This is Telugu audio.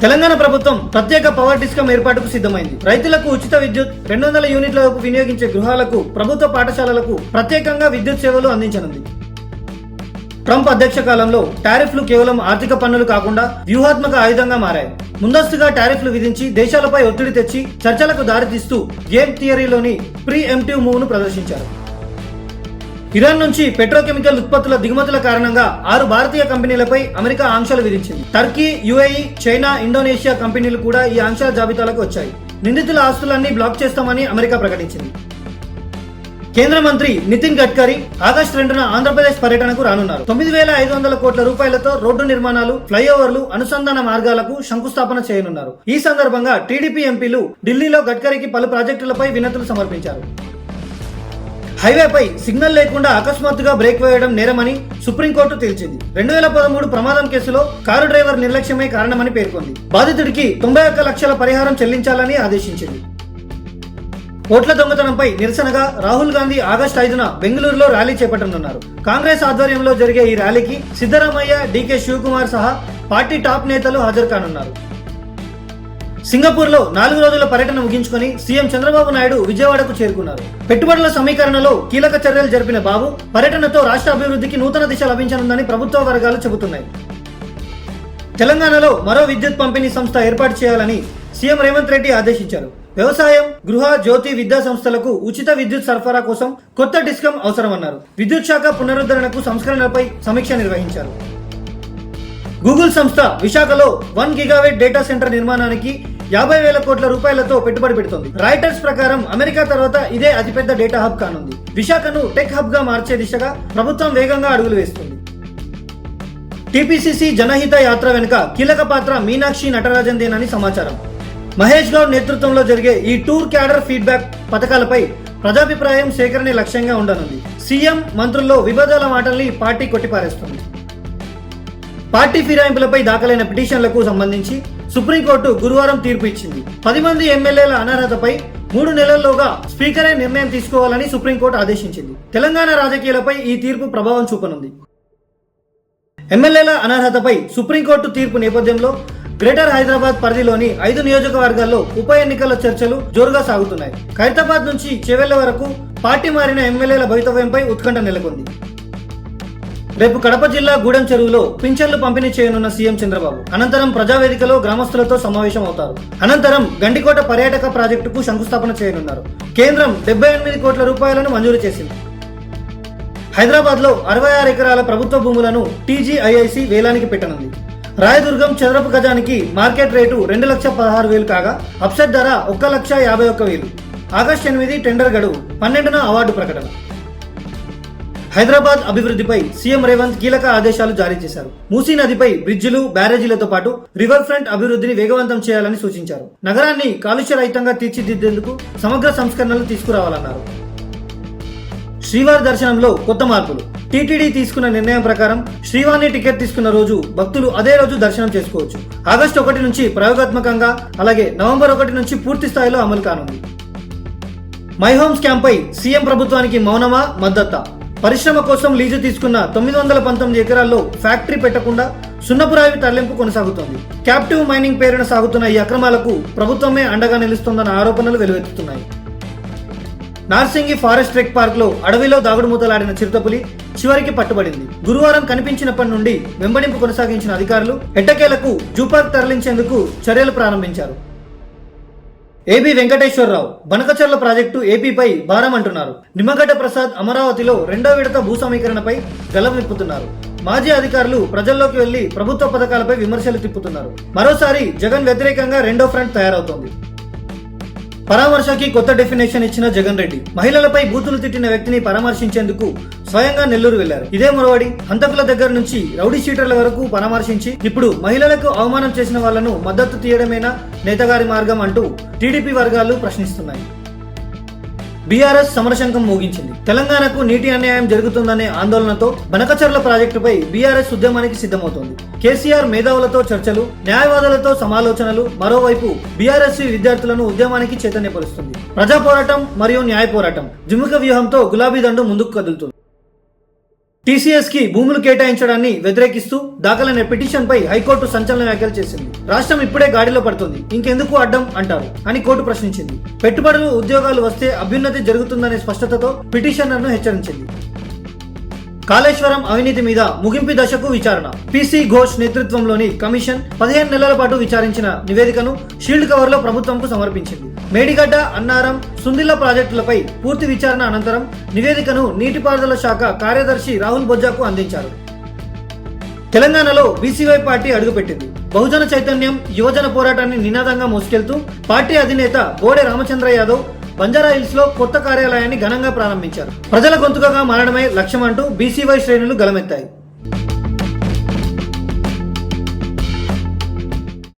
తెలంగాణ ప్రభుత్వం ప్రత్యేక పవర్ డిస్కమ్ ఏర్పాటుకు సిద్ధమైంది. రైతులకు ఉచిత విద్యుత్ రెండు వందల యూనిట్ల వరకు వినియోగించే గృహాలకు ప్రభుత్వ పాఠశాలలకు ప్రత్యేకంగా విద్యుత్ సేవలు అందించనుంది. ట్రంప్ అధ్యక్ష కాలంలో టారిఫ్లు కేవలం ఆర్థిక పన్నులు కాకుండా వ్యూహాత్మక ఆయుధంగా మారాయి. ముందస్తుగా టారిఫ్లు విధించి దేశాలపై ఒత్తిడి తెచ్చి చర్చలకు దారితీస్తూ గేమ్ థియరీలోని ప్రీ ఎంటివ్ మూవ్ను ప్రదర్శించారు. ఇరాన్ నుంచి పెట్రోకెమికల్ ఉత్పత్తుల దిగుమతుల కారణంగా ఆరు భారతీయ కంపెనీలపై అమెరికా ఆంక్షలు విధించింది. టర్కీ యుఏఈ చైనా ఇండోనేషియా కంపెనీలు కూడా ఈ ఆంక్షల జాబితాలకు వచ్చాయి. నిందితుల ఆస్తులన్నీ బ్లాక్ చేస్తామని అమెరికా ప్రకటించింది. కేంద్ర మంత్రి నితిన్ గడ్కరీ ఆగస్టు రెండున ఆంధ్రప్రదేశ్ పర్యటనకు రానున్నారు. తొమ్మిది వేల ఐదు వందల కోట్ల రూపాయలతో రోడ్డు నిర్మాణాలు ఫ్లైఓవర్లు అనుసంధాన మార్గాలకు శంకుస్థాపన చేయనున్నారు. ఈ సందర్భంగా టీడీపీ ఎంపీలు ఢిల్లీలో గడ్కరీకి పలు ప్రాజెక్టులపై వినతులు సమర్పించారు. హైవేపై సిగ్నల్ లేకుండా అకస్మాత్తుగా బ్రేక్ వేయడం నేరమని సుప్రీంకోర్టు తేల్చింది. రెండు వేల పదమూడు ప్రమాదం కేసులో కారు డ్రైవర్ నిర్లక్ష్యమే కారణమని పేర్కొంది. బాధితుడికి తొంభై ఒక్క లక్షల పరిహారం చెల్లించాలని ఆదేశించింది. ఓట్ల దొంగతనంపై నిరసనగా రాహుల్ గాంధీ ఆగస్టు ఐదున బెంగళూరులో ర్యాలీ చేపట్టనున్నారు. కాంగ్రెస్ ఆధ్వర్యంలో జరిగే ఈ ర్యాలీకి సిద్దరామయ్య డీకే శివకుమార్ సహా పార్టీ టాప్ నేతలు హాజరు కానున్నారు. సింగపూర్లో నాలుగు రోజుల పర్యటన ముగించుకొని సీఎం చంద్రబాబు నాయుడు విజయవాడకు చేరుకున్నారు. పెట్టుబడుల సమీకరణలో కీలక చర్యలు జరిపిన బాబు పర్యటనతో రాష్ట్ర అభివృద్ధికి నూతన దిశ లభించనుందని ప్రభుత్వ వర్గాలు చెబుతున్నాయి. తెలంగాణలో మరో విద్యుత్ పంపిణీ సంస్థ ఏర్పాటు చేయాలని సీఎం రేవంత్ రెడ్డి ఆదేశించారు. వ్యవసాయం గృహ జ్యోతి విద్యా సంస్థలకు ఉచిత విద్యుత్ సరఫరా కోసం కొత్త డిస్కం అవసరమన్నారు. విద్యుత్ శాఖ పునరుద్ధరణకు సంస్కరణలపై సమీక్ష నిర్వహించారు. గూగుల్ సంస్థ విశాఖలో వన్ గిగావేట్ డేటా సెంటర్ నిర్మాణానికి యాభై వేల కోట్ల రూపాయలతో పెట్టుబడి పెడుతోంది. రైటర్స్ ప్రకారం అమెరికా తర్వాత ఇదే అతిపెద్ద డేటా హబ్ కానుంది. విశాఖను టెక్ హబ్గా మార్చే దిశగా ప్రభుత్వం వేగంగా అడుగులు వేస్తుంది. టీపీసీసీ జనహిత యాత్ర వెనుక కీలక పాత్ర మీనాక్షి నటరాజన్దేనని సమాచారం. మహేష్ గౌడ్ నేతృత్వంలో జరిగే ఈ టూర్ క్యాడర్ ఫీడ్బ్యాక్ పథకాలపై ప్రజాభిప్రాయం సేకరణ లక్ష్యంగా ఉండనుంది. సీఎం మంత్రుల్లో విభేదాల మాటల్ని పార్టీ కొట్టిపారేస్తుంది. పార్టీ ఫిరాయింపులపై దాఖలైన పిటిషన్లకు సంబంధించి సుప్రీంకోర్టు గురువారం తీర్పు ఇచ్చింది పది మంది ఎమ్మెల్యేల అనర్హతపై మూడు నెలల్లోగా స్పీకరే నిర్ణయం తీసుకోవాలని సుప్రీంకోర్టు ఆదేశించింది. తెలంగాణ రాజకీయాలపై ఈ తీర్పు ప్రభావం చూపనుంది. ఎమ్మెల్యేల అనర్హతపై సుప్రీంకోర్టు తీర్పు నేపథ్యంలో గ్రేటర్ హైదరాబాద్ పరిధిలోని ఐదు నియోజకవర్గాల్లో ఉప ఎన్నికల చర్చలు జోరుగా సాగుతున్నాయి. ఖైరతాబాద్ నుంచి చెవెళ్ళ వరకు పార్టీ మారిన ఎమ్మెల్యేల భవితవ్యంపై ఉత్కంఠ నెలకొంది. రేపు కడప జిల్లా గూడెం చెరువులో పింఛన్లు పంపిణీ చేయనున్న సీఎం చంద్రబాబు. అనంతరం ప్రజావేదికలో గ్రామస్తులతో సమావేశం అవుతారు అనంతరం గండికోట పర్యాటక ప్రాజెక్టుకు శంకుస్థాపన చేయనున్నారు. కేంద్రం డెబ్బై ఎనిమిది కోట్ల రూపాయలను మంజూరు చేసింది. హైదరాబాద్లో అరవై ఆరు ఎకరాల ప్రభుత్వ భూములను టీజీఐఐసి వేలానికి పెట్టనుంది. రాయదుర్గం చదరపు గజానికి మార్కెట్ రేటు రెండు లక్ష పదహారు వేలు కాగా అప్సెట్ ధర ఒక్క లక్ష యాభై ఒక్క వేలు. ఆగస్టు ఎనిమిది టెండర్ గడువు. పన్నెండున అవార్డు ప్రకటన. హైదరాబాద్ అభివృద్ధిపై సీఎం రేవంత్ కీలక ఆదేశాలు జారీ చేశారు. మూసీ నదిపై బ్రిడ్జిలు బ్యారేజీలతో పాటు రివర్ ఫ్రంట్ అభివృద్ధిని వేగవంతం చేయాలని సూచించారు. నగరాన్ని కాలుష్య రహితంగా తీర్చిదిద్దేందుకు సమగ్ర సంస్కరణలు తీసుకురావాలన్నారు. శ్రీవారి దర్శనంలో కొత్త మార్పులు. టీటీడీ తీసుకున్న నిర్ణయం ప్రకారం శ్రీవాణి టికెట్ తీసుకున్న రోజు భక్తులు అదే రోజు దర్శనం చేసుకోవచ్చు. ఆగస్టు ఒకటి నుంచి ప్రయోగాత్మకంగా అలాగే నవంబర్ ఒకటి నుంచి పూర్తి స్థాయిలో అమలు కానుంది. మై హోమ్ స్కామ్ పై సీఎం ప్రభుత్వానికి మౌనమా మద్దతా? పరిశ్రమ కోసం లీజు తీసుకున్న తొమ్మిది వందల పంతొమ్మిది ఎకరాల్లో ఫ్యాక్టరీ పెట్టకుండా సున్నపురాయి తరలింపు కొనసాగుతోంది. క్యాప్టివ్ మైనింగ్ పేరున సాగుతున్న ఈ అక్రమాలకు ప్రభుత్వమే అండగా నిలుస్తోందన్న ఆరోపణలు వెలువెత్తుతున్నాయి. నార్సింగి ఫారెస్ట్ ట్రెక్ పార్క్లో అడవిలో దాగుడుమూతలాడిన చిరుతపులి చివరికి పట్టుబడింది. గురువారం కనిపించినప్పటి నుండి వెంబడింపు కొనసాగించిన అధికారులు ఎట్టకేలకు జూ పార్క్ తరలించేందుకు చర్యలు ప్రారంభించారు. ఏబి వెంకటేశ్వరరావు బనకచర్ల ప్రాజెక్టు ఏపీపై భారం అంటున్నారు. నిమ్మగడ్డ ప్రసాద్ అమరావతిలో రెండో విడత భూ సమీకరణపై గలవిప్పుతున్నారు మాజీ అధికారులు ప్రజల్లోకి వెళ్ళి ప్రభుత్వ పథకాలపై విమర్శలు తిప్పుతున్నారు. మరోసారి జగన్ వ్యతిరేకంగా రెండో ఫ్రంట్ తయారవుతోంది. పరామర్శకి కొత్త డెఫినేషన్ ఇచ్చిన జగన్ రెడ్డి. మహిళలపై బూతులు తిట్టిన వ్యక్తిని పరామర్శించేందుకు స్వయంగా నెల్లూరు వెళ్ళారు. ఇదే మొరవడి హంతకుల దగ్గర నుంచి రౌడీ షీటర్ల వరకు పరామర్శించి ఇప్పుడు మహిళలకు అవమానం చేసిన వాళ్ళను మద్దతు తీయడమేనా నేతగారి మార్గం అంటూ టీడీపీ వర్గాలు ప్రశ్నిస్తున్నాయి. బీఆర్ఎస్ సమరశంకం మోగించింది. తెలంగాణకు నీటి అన్యాయం జరుగుతుందనే ఆందోళనతో బనకచర్ల ప్రాజెక్టుపై బీఆర్ఎస్ ఉద్యమానికి సిద్ధమవుతోంది. కేసీఆర్ మేధావులతో చర్చలు న్యాయవాదులతో సమాలోచనలు మరోవైపు బీఆర్ఎస్ విద్యార్థులను ఉద్యమానికి చైతన్యపరుస్తుంది. ప్రజా పోరాటం మరియు న్యాయ పోరాటం జుముక వ్యూహంతో గులాబీ దండు ముందుకు కదులుతుంది. టీసీఎస్కి భూములు కేటాయించడాన్ని వ్యతిరేకిస్తూ దాఖలైన పిటిషన్ పై హైకోర్టు సంచలన వ్యాఖ్యలు చేసింది. రాష్ట్రం ఇప్పుడే గాడిలో పడుతుంది. ఇంకెందుకు అడ్డం అంటారు అని కోర్టు ప్రశ్నించింది. పెట్టుబడులు ఉద్యోగాలు వస్తే అభ్యున్నతి జరుగుతుందనే స్పష్టతతో పిటిషనర్ను హెచ్చరించింది. కాళేశ్వరం అవినీతి మీద ముగింపు దశకు విచారణ. పిసి ఘోష్ నేతృత్వంలోని కమిషన్ పదిహేను నెలల పాటు విచారించిన నివేదికను షీల్డ్ కవర్లో ప్రభుత్వంకు సమర్పించింది. మేడిగడ్డ అన్నారం సుందిల్ల ప్రాజెక్టులపై పూర్తి విచారణ అనంతరం నివేదికను నీటిపారుదల శాఖ కార్యదర్శి రాహుల్ బొజ్జాకు అందించారు. తెలంగాణలో బీసీవై పార్టీ అడుగుపెట్టింది. బహుజన చైతన్యం యువజన పోరాటాన్ని నినాదంగా మోసుకెళ్తూ పార్టీ అధినేత బోడే రామచంద్ర యాదవ్ బంజారా హిల్స్లో కొత్త కార్యాలయాన్ని ఘనంగా ప్రారంభించారు. ప్రజల గొంతుకగా మారడమే లక్ష్యం అంటూ బీసీవై శ్రేణులు గలమెత్తాయి.